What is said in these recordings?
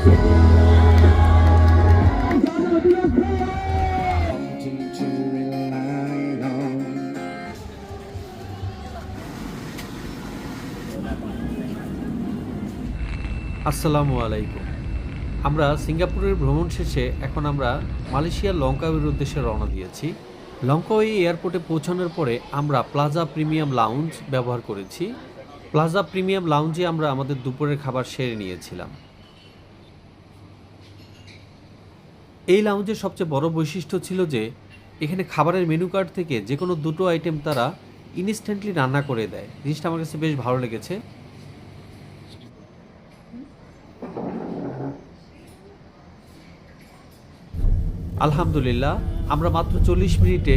আসসালামু আলাইকুম। আমরা সিঙ্গাপুরের ভ্রমণ শেষে এখন আমরা মালয়েশিয়ার লঙ্কাওয়ের উদ্দেশ্যে রওনা দিয়েছি। লঙ্কাওয়ে এয়ারপোর্টে পৌঁছানোর পরে আমরা প্লাজা প্রিমিয়াম লাউঞ্জ ব্যবহার করেছি। প্লাজা প্রিমিয়াম লাউঞ্জে আমরা আমাদের দুপুরের খাবার সেরে নিয়েছিলাম। এই লাউঞ্জের সবচেয়ে বড় বৈশিষ্ট্য ছিল যে, এখানে খাবারের মেনু কার্ড থেকে যে কোনো দুটো আইটেম তারা ইনস্ট্যান্টলি রান্না করে দেয়। জিনিসটা আমার কাছে বেশ ভালো লেগেছে। আলহামদুলিল্লাহ, আমরা মাত্র চল্লিশ মিনিটে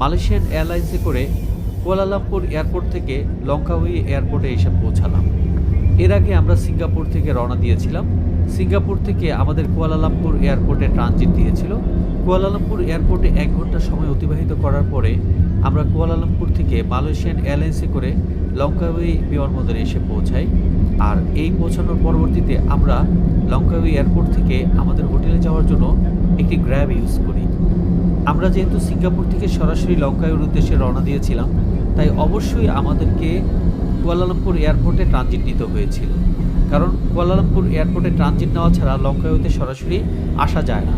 মালয়েশিয়ান এয়ারলাইন্সে করে কুয়ালালামপুর এয়ারপোর্ট থেকে লঙ্কাউই এয়ারপোর্টে এসে পৌঁছালাম। এর আগে আমরা সিঙ্গাপুর থেকে রওনা দিয়েছিলাম। সিঙ্গাপুর থেকে আমাদের কুয়ালালামপুর এয়ারপোর্টে ট্রানজিট দিয়েছিল। কুয়ালালামপুর এয়ারপোর্টে এক ঘণ্টা সময় অতিবাহিত করার পরে আমরা কুয়ালালামপুর থেকে মালয়েশিয়ান এয়ারলাইন্সে করে লঙ্কাউই বিমানবন্দরে এসে পৌঁছাই। আর এই পৌঁছানোর পরবর্তীতে আমরা লঙ্কাউই এয়ারপোর্ট থেকে আমাদের হোটেলে যাওয়ার জন্য একটি গ্র্যাব ইউজ করি। আমরা যেহেতু সিঙ্গাপুর থেকে সরাসরি লঙ্কাউয়ের উদ্দেশ্যে রওনা দিয়েছিলাম, তাই অবশ্যই আমাদেরকে কুয়ালালামপুর এয়ারপোর্টে ট্রানজিট নিতে হয়েছিল। কারণ কুয়ালালামপুর এয়ারপোর্টে ট্রানজিট নেওয়া ছাড়া লঙ্কাউতে সরাসরি আসা যায় না।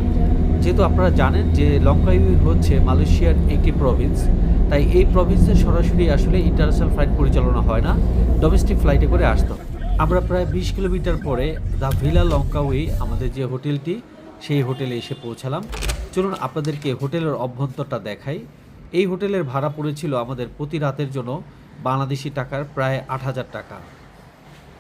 যেহেতু আপনারা জানেন যে লঙ্কায়ু হচ্ছে মালয়েশিয়ার একটি প্রভিন্স তাই এই প্রভিন্সে সরাসরি আসলে ইন্টারন্যাশনাল ফ্লাইট পরিচালনা হয় না ডোমেস্টিক ফ্লাইটে করে আসতো। আমরা প্রায় বিশ কিলোমিটার পরে দ্য ভিলা লঙ্কাউই আমাদের যে হোটেলটি, সেই হোটেলে এসে পৌঁছালাম। চলুন আপনাদেরকে হোটেলের অভ্যন্তরটা দেখাই। এই হোটেলের ভাড়া পড়েছিল আমাদের প্রতি রাতের জন্য বাংলাদেশি টাকার প্রায় আট হাজার টাকা।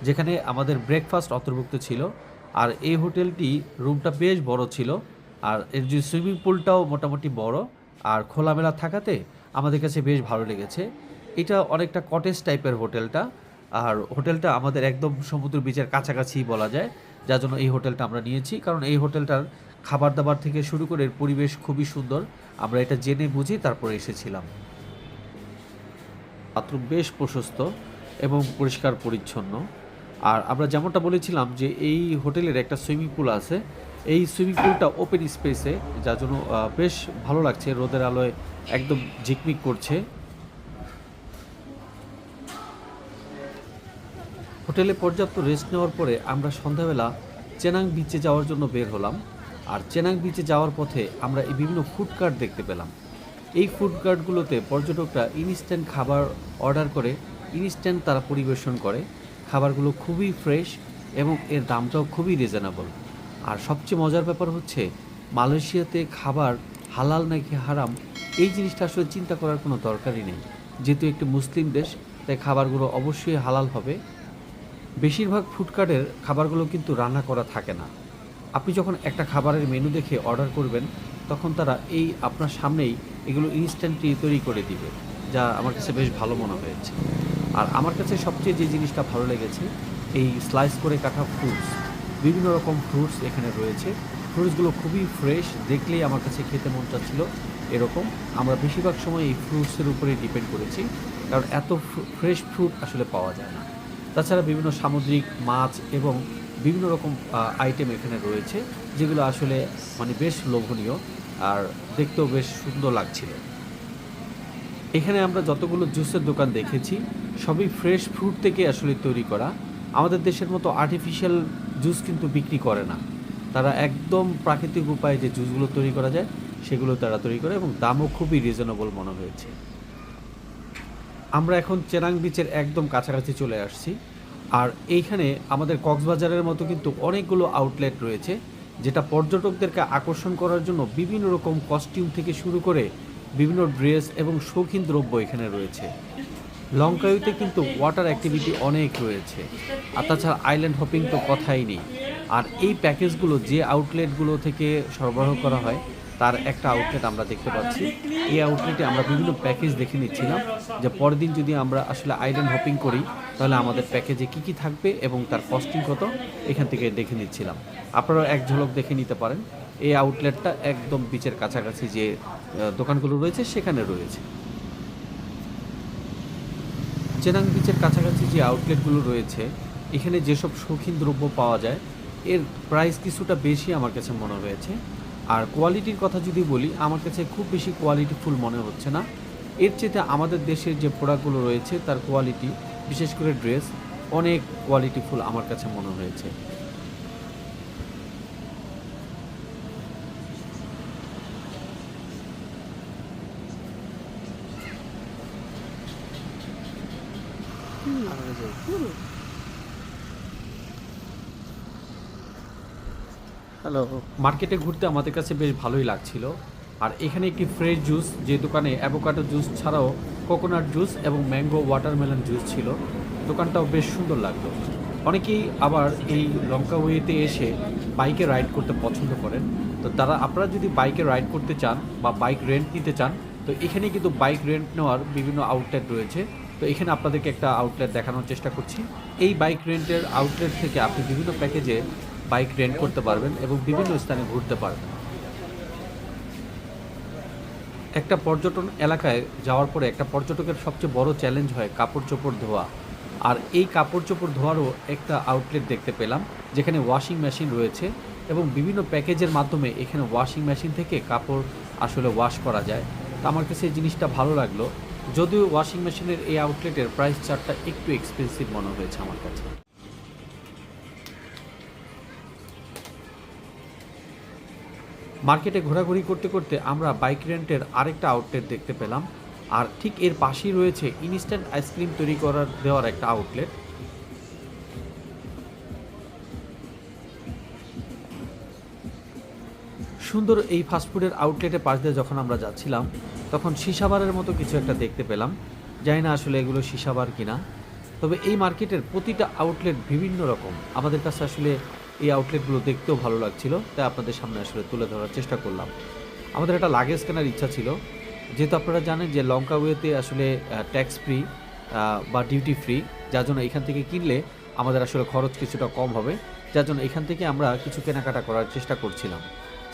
যেখানে আমাদের ব্রেকফাস্ট অন্তর্ভুক্ত ছিল। আর এই হোটেলটি রুমটা বেশ বড় ছিল। আর এর যে সুইমিং পুলটাও মোটামুটি বড়। আর খোলামেলা থাকাতে আমাদের কাছে বেশ ভালো লেগেছে। এটা অনেকটা কটেজ টাইপের হোটেলটা। আর হোটেলটা আমাদের একদম সমুদ্র বিচের কাছাকাছি বলা যায়। যার জন্য এই হোটেলটা আমরা নিয়েছি। কারণ এই হোটেলটার খাবার দাবার থেকে শুরু করে পরিবেশ খুবই সুন্দর। আমরা এটা জেনে বুঝে তারপরে এসেছিলাম। বাথরুম বেশ প্রশস্ত এবং পরিষ্কার পরিচ্ছন্ন। আর আমরা যেমনটা বলেছিলাম যে এই হোটেলের একটা সুইমিং পুল আছে। এই সুইমিং পুলটা ওপেন স্পেসে যার জন্য বেশ ভালো লাগছে। রোদের আলোয় একদম ঝিকমিক করছে। হোটেলে পর্যাপ্ত রেস্ট নেওয়ার পরে আমরা সন্ধ্যাবেলা চেনাং বিচে যাওয়ার জন্য বের হলাম। আর চেনাং বিচে যাওয়ার পথে আমরা এই বিভিন্ন ফুড কার্ট দেখতে পেলাম। এই ফুড কার্টগুলোতে পর্যটকরা ইনস্ট্যান্ট খাবার অর্ডার করে ইনস্ট্যান্ট তারা পরিবেশন করে। খাবারগুলো খুবই ফ্রেশ এবং এর দামটাও খুবই রিজনেবল। আর সবচেয়ে মজার ব্যাপার হচ্ছে, মালয়েশিয়াতে খাবার হালাল নাকি হারাম, এই জিনিসটা আসলে চিন্তা করার কোনো দরকারই নেই। যেহেতু একটি মুসলিম দেশ, তাই খাবারগুলো অবশ্যই হালাল হবে। বেশিরভাগ ফুডকার্টের খাবারগুলো কিন্তু রান্না করা থাকে না। আপনি যখন একটা খাবারের মেনু দেখে অর্ডার করবেন, তখন তারা এই আপনার সামনেই এগুলো ইনস্ট্যান্টলি তৈরি করে দিবে, যা আমার কাছে বেশ ভালো মনে হয়েছে। আর আমার কাছে সবচেয়ে যে জিনিসটা ভালো লেগেছে, এই স্লাইস করে কাটা ফ্রুটস বিভিন্ন রকম ফ্রুটস এখানে রয়েছে। ফ্রুটসগুলো খুবই ফ্রেশ দেখলেই আমার কাছে খেতে মন চাচ্ছিল এরকম। আমরা বেশিরভাগ সময় এই ফ্রুটসের উপরে ডিপেন্ড করেছি, কারণ এত ফ্রেশ ফ্রুট আসলে পাওয়া যায় না। তাছাড়া বিভিন্ন সামুদ্রিক মাছ এবং বিভিন্ন রকম আইটেম এখানে রয়েছে, যেগুলো আসলে মানে বেশ লোভনীয় আর দেখতেও বেশ সুন্দর লাগছিল। এখানে আমরা যতগুলো জুসের দোকান দেখেছি সবই ফ্রেশ ফ্রুট থেকে আসলে তৈরি করা। আমাদের দেশের মতো আর্টিফিশিয়াল জুস কিন্তু বিক্রি করে না। তারা একদম প্রাকৃতিক উপায়ে যে জুসগুলো তৈরি করা যায়, সেগুলো তারা তৈরি করে এবং দামও খুবই রিজনেবল মনে হয়েছে। আমরা এখন চেরাং বিচের একদম কাছাকাছি চলে আসছি। আর এইখানে আমাদের কক্সবাজারের মতো কিন্তু অনেকগুলো আউটলেট রয়েছে, যেটা পর্যটকদেরকে আকর্ষণ করার জন্য বিভিন্ন রকম কস্টিউম থেকে শুরু করে বিভিন্ন ড্রেস এবং শৌখিন দ্রব্য এখানে রয়েছে। লঙ্কায়ুতে কিন্তু ওয়াটার অ্যাক্টিভিটি অনেক রয়েছে। আর তাছাড়া আইল্যান্ড হপিং তো কথাই নেই। আর এই প্যাকেজগুলো যে আউটলেটগুলো থেকে সরবরাহ করা হয়, তার একটা আউটলেট আমরা দেখতে পাচ্ছি। এই আউটলেটে আমরা বিভিন্ন প্যাকেজ দেখে নিচ্ছিলাম যে পরের দিন যদি আমরা আসলে আইল্যান্ড হপিং করি, তাহলে আমাদের প্যাকেজে কি কি থাকবে এবং তার কস্টিং কত, এখান থেকে দেখে নিচ্ছিলাম। আপনারা এক ঝলক দেখে নিতে পারেন। এই আউটলেটটা একদম বিচের কাছাকাছি যে দোকানগুলো রয়েছে, সেখানে রয়েছে। চেনাং বিচের কাছাকাছি যে আউটলেটগুলো রয়েছে, এখানে যেসব শৌখিন দ্রব্য পাওয়া যায়, এর প্রাইস কিছুটা বেশি আমার কাছে মনে হয়েছে। আর কোয়ালিটির কথা যদি বলি, আমার কাছে খুব বেশি কোয়ালিটিফুল মনে হচ্ছে না। এর চেয়ে আমাদের দেশের যে প্রোডাক্টগুলো রয়েছে, তার কোয়ালিটি বিশেষ করে ড্রেস অনেক কোয়ালিটিফুল আমার কাছে মনে হয়েছে। হ্যালো মার্কেটে ঘুরতে আমাদের কাছে বেশ ভালোই লাগছিল। আর এখানে একটি ফ্রেশ জুস যে দোকানে অ্যাভোকাডো জুস ছাড়াও কোকোনাট জুস এবং ম্যাঙ্গো ওয়াটারমেলন জুস ছিল। দোকানটাও বেশ সুন্দর লাগল। অনেকেই আবার এই লঙ্কা ওয়েতে এসে বাইকে রাইড করতে পছন্দ করেন। তো তারা, আপনারা যদি বাইকে রাইড করতে চান বা বাইক রেন্ট নিতে চান, তো এখানে কিন্তু বাইক রেন্ট নেওয়ার বিভিন্ন আউটলেট রয়েছে। তো এখানে আপনাদেরকে একটা আউটলেট দেখানোর চেষ্টা করছি। এই বাইক রেন্টের আউটলেট থেকে আপনি বিভিন্ন প্যাকেজে বাইক রেন্ট করতে পারবেন এবং বিভিন্ন স্থানে ঘুরতে পারবেন। একটা পর্যটন এলাকায় যাওয়ার পরে একটা পর্যটকের সবচেয়ে বড় চ্যালেঞ্জ হয় কাপড় চোপড় ধোয়া। আর এই কাপড় চোপড় ধোয়ারও একটা আউটলেট দেখতে পেলাম, যেখানে ওয়াশিং মেশিন রয়েছে এবং বিভিন্ন প্যাকেজের মাধ্যমে এখানে ওয়াশিং মেশিন থেকে কাপড় আসলে ওয়াশ করা যায়। তো আমার কাছে এই জিনিসটা ভালো লাগল। যদিও ওয়াশিং মেশিনের এই আউটলেটের প্রাইস চার্টটা একটু এক্সপেন্সিভ মনে হয়েছে আমার কাছে। মার্কেটে ঘোরাঘুরি করতে করতে আমরা বাইক রেন্টের আরেকটা আউটলেট দেখতে পেলাম, আর ঠিক এর পাশেই রয়েছে ইনস্ট্যান্ট আইসক্রিম তৈরি করার, দেওয়ার একটা আউটলেট সুন্দর এই ফাস্টফুডের আউটলেটের পাশ দিয়ে যখন আমরা যাচ্ছিলাম, তখন সিসাবারের মতো কিছু একটা দেখতে পেলাম। জানি না আসলে এগুলো সিসাবার কিনা। তবে এই মার্কেটের প্রতিটা আউটলেট বিভিন্ন রকম। আমাদের কাছে আসলে এই আউটলেটগুলো দেখতেও ভালো লাগছিল, তাই আপনাদের সামনে আসলে তুলে ধরার চেষ্টা করলাম। আমাদের একটা লাগেজ কেনার ইচ্ছা ছিল। যেহেতু আপনারা জানেন যে লঙ্কা ওয়েতে আসলে ট্যাক্স ফ্রি বা ডিউটি ফ্রি যার জন্য এখান থেকে কিনলে আমাদের আসলে খরচ কিছুটা কম হবে। যার জন্য এখান থেকে আমরা কিছু কেনাকাটা করার চেষ্টা করছিলাম।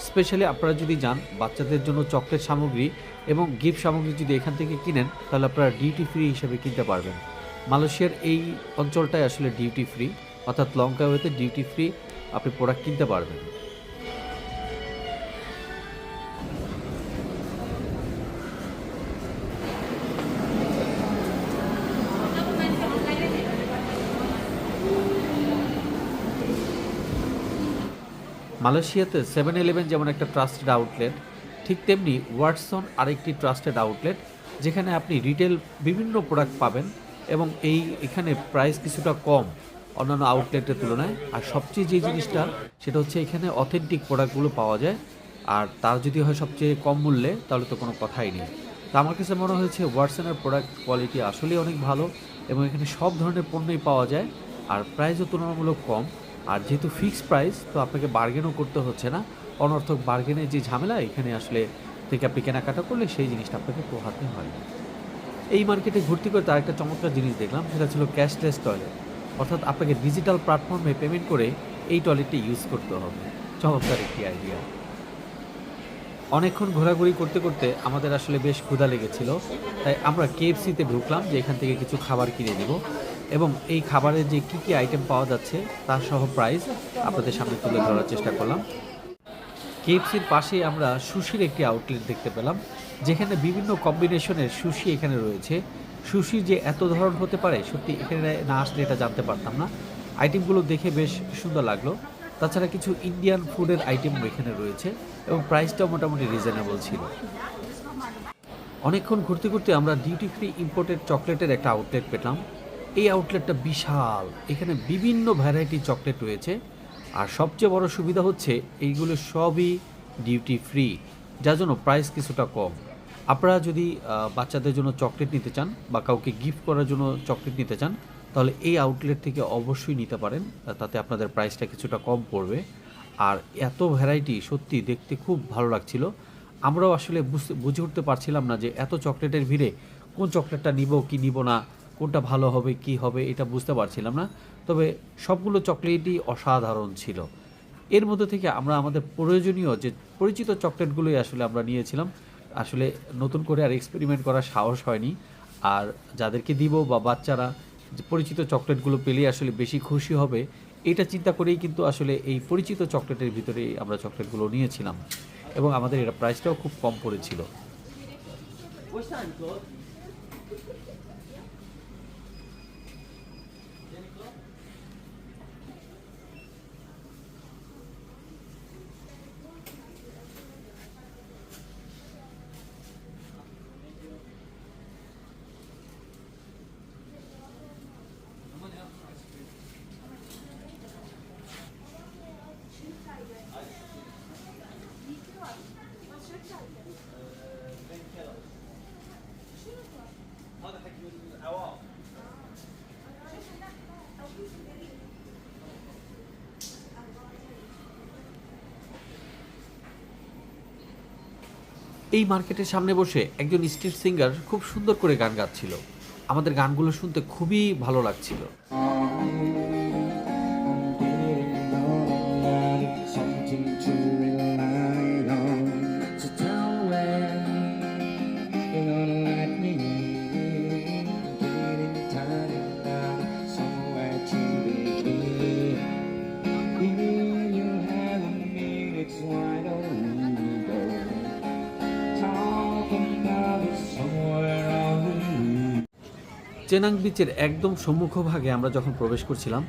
স্পেশালি আপনারা যদি যান, বাচ্চাদের জন্য চকলেট সামগ্রী এবং গিফট সামগ্রী যদি এখান থেকে কিনেন, তাহলে আপনারা ডিউটি ফ্রি হিসেবে কিনতে পারবেন। মালয়েশিয়ার এই অঞ্চলটাই আসলে ডিউটি ফ্রি অর্থাৎ লঙ্কা ওয়েতে ডিউটি ফ্রি আপনি প্রোডাক্ট কিনতে পারবেন। মালয়েশিয়াতে সেভেন ইলেভেন যেমন একটা ট্রাস্টেড আউটলেট ঠিক তেমনি ওয়াটসন আরেকটি ট্রাস্টেড আউটলেট যেখানে আপনি রিটেল বিভিন্ন প্রোডাক্ট পাবেন এবং এই এখানে প্রাইস কিছুটা কম অন্যান্য আউটলেটের তুলনায়। আর সবচেয়ে যে জিনিসটা, সেটা হচ্ছে এখানে অথেন্টিক প্রোডাক্টগুলো পাওয়া যায়। আর তার যদি হয় সবচেয়ে কম মূল্যে, তাহলে তো কোনো কথাই নেই। তা আমার কাছে মনে হয়েছে ওয়াটসনের প্রোডাক্ট কোয়ালিটি আসলেই অনেক ভালো এবং এখানে সব ধরনের পণ্যই পাওয়া যায়। আর প্রাইসও তুলনামূলক কম। আর যেহেতু ফিক্সড প্রাইস তো আপনাকে বার্গেনও করতে হচ্ছে না। অনর্থক বার্গেনের যে ঝামেলা, এখানে আসলে থেকে আপনি কেনাকাটা করলে সেই জিনিসটা আপনাকে পোহাতে হয়। এই মার্কেটে ঘুরতে করে তার একটা চমৎকার জিনিস দেখলাম, সেটা ছিল ক্যাশলেস টয়লেট অর্থাৎ আপনাকে ডিজিটাল প্ল্যাটফর্মে পেমেন্ট করে এই টয়লেটটি ইউজ করতে হবে। চমৎকার একটি আইডিয়া অনেকক্ষণ ঘোরাঘুরি করতে করতে আমাদের আসলে বেশ ক্ষুধা লেগেছিল। তাই আমরা কেএফসিতে ঢুকলাম যে এখান থেকে কিছু খাবার কিনে নিব। এবং এই খাবারের যে কি কি আইটেম পাওয়া যাচ্ছে, তার সহ প্রাইস আপনাদের সামনে তুলে ধরার চেষ্টা করলাম। কেএফসির পাশে আমরা সুশির একটি আউটলেট দেখতে পেলাম, যেখানে বিভিন্ন কম্বিনেশনের সুশি এখানে রয়েছে। সুশি যে এত ধরন হতে পারে, সত্যি এখানে না আসলে এটা জানতে পারতাম না। আইটেমগুলো দেখে বেশ সুন্দর লাগল। তাছাড়া কিছু ইন্ডিয়ান ফুডের আইটেম এখানে রয়েছে এবং প্রাইসটাও মোটামুটি রিজনেবল ছিল। অনেকক্ষণ ঘুরতে ঘুরতে আমরা ডিউটি ফ্রি ইম্পোর্টেড চকলেটের একটা আউটলেট পেলাম। এই আউটলেটটা বিশাল। এখানে বিভিন্ন ভ্যারাইটি চকলেট রয়েছে। আর সবচেয়ে বড় সুবিধা হচ্ছে, এইগুলো সবই ডিউটি ফ্রি যার জন্য প্রাইস কিছুটা কম। আপনারা যদি বাচ্চাদের জন্য চকলেট নিতে চান বা কাউকে গিফট করার জন্য চকলেট নিতে চান, তাহলে এই আউটলেট থেকে অবশ্যই নিতে পারেন, তাতে আপনাদের প্রাইসটা কিছুটা কম পড়বে। আর এত ভ্যারাইটি সত্যি দেখতে খুব ভালো লাগছিল। আমরাও আসলে বুঝে উঠতে পারছিলাম না যে এত চকলেটের ভিড়ে কোন চকলেটটা নিব, কি নিব না। কোনটা ভালো হবে, কি হবে, এটা বুঝতে পারছিলাম না। তবে সবগুলো চকলেটই অসাধারণ ছিল। এর মধ্যে থেকে আমরা আমাদের প্রয়োজনীয় যে পরিচিত চকলেটগুলোই আসলে আমরা নিয়েছিলাম, আসলে নতুন করে আর এক্সপেরিমেন্ট করার সাহস হয়নি। আর যাদেরকে দিব বা বাচ্চারা যে পরিচিত চকলেটগুলো পেলে আসলে বেশি খুশি হবে, এটা চিন্তা করেই কিন্তু আসলে এই পরিচিত চকলেটের ভিতরে আমরা চকলেটগুলো নিয়েছিলাম। এবং আমাদের এটা প্রাইসটাও খুব কম পড়েছিল। এই মার্কেটের সামনে বসে একজন স্ট্রিট সিঙ্গার খুব সুন্দর করে গান গাচ্ছিল। আমাদের গানগুলো শুনতে খুবই ভালো লাগছিল। চেনাং বিচের একদম সম্মুখভাগে আমরা যখন প্রবেশ করছিলাম,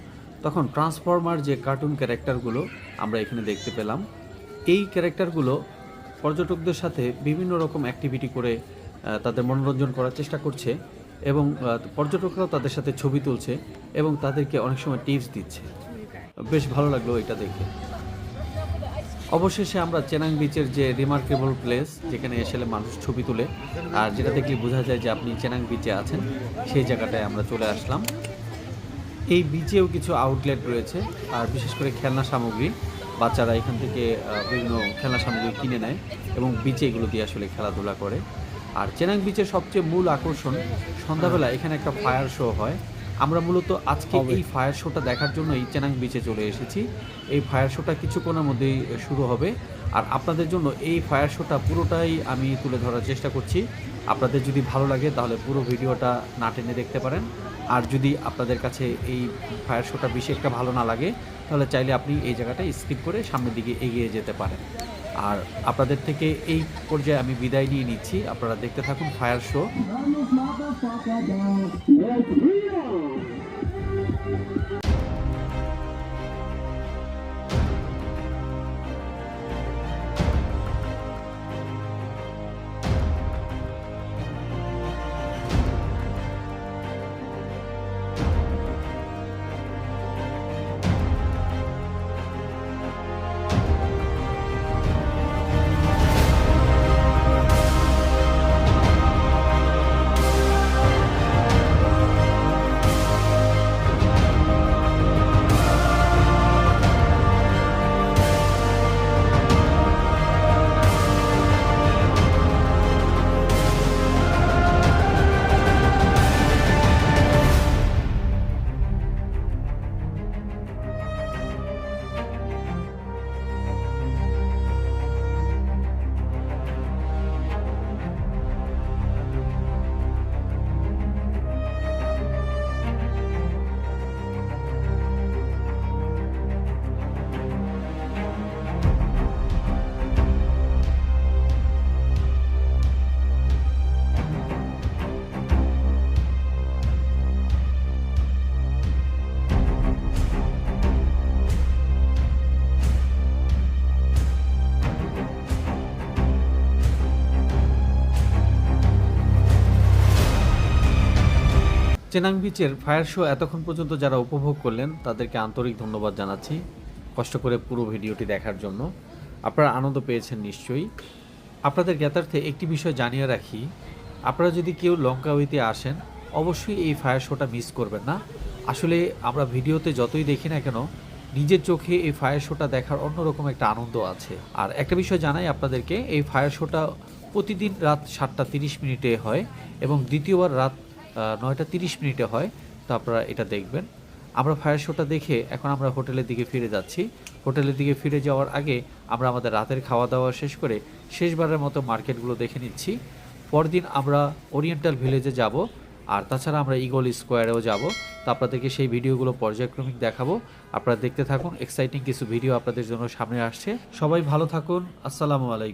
তখন ট্রান্সফর্মার যে কার্টুন ক্যারেক্টারগুলো আমরা এখানে দেখতে পেলাম, এই ক্যারেক্টারগুলো পর্যটকদের সাথে বিভিন্ন রকম অ্যাক্টিভিটি করে তাদের মনোরঞ্জন করার চেষ্টা করছে এবং পর্যটকরাও তাদের সাথে ছবি তুলছে এবং তাদেরকে অনেক সময় টিপস দিচ্ছে। বেশ ভালো লাগল এটা দেখে। অবশেষে আমরা চেনাং বিচের যে রিমার্কেবল প্লেস যেখানে এসে মানুষ ছবি তুলে, আর যেটা দেখলে বোঝা যায় যে আপনি চেনাং বিচে আছেন, সেই জায়গাটায় আমরা চলে আসলাম। এই বিচেও কিছু আউটলেট রয়েছে, আর বিশেষ করে খেলনা সামগ্রী, বাচ্চারা এখান থেকে বিভিন্ন খেলনা সামগ্রী কিনে নেয় এবং বিচে এগুলো দিয়ে আসলে খেলাধুলা করে। আর চেনাং বিচের সবচেয়ে মূল আকর্ষণ, সন্ধ্যাবেলা এখানে একটা ফায়ার শো হয় আমরা মূলত আজকে এই ফায়ার শোটা দেখার জন্যই চেনাং বিচে চলে এসেছি। এই ফায়ার শোটা কিছুক্ষণের মধ্যেই শুরু হবে। আর আপনাদের জন্য এই ফায়ার শোটা পুরোটাই আমি তুলে ধরার চেষ্টা করছি। আপনাদের যদি ভালো লাগে তাহলে পুরো ভিডিওটা না টেনে দেখতে পারেন। আর যদি আপনাদের কাছে এই ফায়ার শোটা বেশি একটা ভালো না লাগে তাহলে চাইলে আপনি এই জায়গাটা স্কিপ করে সামনের দিকে এগিয়ে যেতে পারেন। আর আপনাদের থেকে এই পর্যায়ে আমি বিদায় নিয়ে নিচ্ছি। আপনারা দেখতে থাকুন ফায়ার শো। চেনাং বিচের ফায়ার শো এতক্ষণ পর্যন্ত যারা উপভোগ করলেন, তাদেরকে আন্তরিক ধন্যবাদ জানাচ্ছি। কষ্ট করে পুরো ভিডিওটি দেখার জন্য। আপনারা আনন্দ পেয়েছেন নিশ্চয়ই। আপনাদের জ্ঞাতার্থে একটি বিষয় জানিয়ে রাখি। আপনারা যদি কেউ লঙ্কাউইতে আসেন, অবশ্যই এই ফায়ার শোটা মিস করবেন না। আসলে আমরা ভিডিওতে যতই দেখি না কেন, নিজের চোখে এই ফায়ার শোটা দেখার অন্যরকম একটা আনন্দ আছে। আর একটা বিষয় জানাই আপনাদেরকে, এই ফায়ার শোটা প্রতিদিন রাত সাতটা তিরিশ মিনিটে হয় এবং দ্বিতীয়বার রাত নয়টা তিরিশ মিনিটে হয়, তো আপনারা এটা দেখবেন। আমরা ফায়ার শোটা দেখে এখন আমরা হোটেলের দিকে ফিরে যাচ্ছি। হোটেলের দিকে ফিরে যাওয়ার আগে আমরা আমাদের রাতের খাওয়া দাওয়া শেষ করে শেষবারের মতো মার্কেটগুলো দেখে নিচ্ছি। পরদিন আমরা ওরিয়েন্টাল ভিলেজে যাব, আর তাছাড়া আমরা ইগল স্কোয়ারেও যাব। তো আপনাদেরকে সেই ভিডিওগুলো পর্যায়ক্রমিক দেখাবো। আপনারা দেখতে থাকুন এক্সাইটিং কিছু ভিডিও আপনাদের জন্য সামনে আসছে। সবাই ভালো থাকুন, আসসালামু আলাইকুম।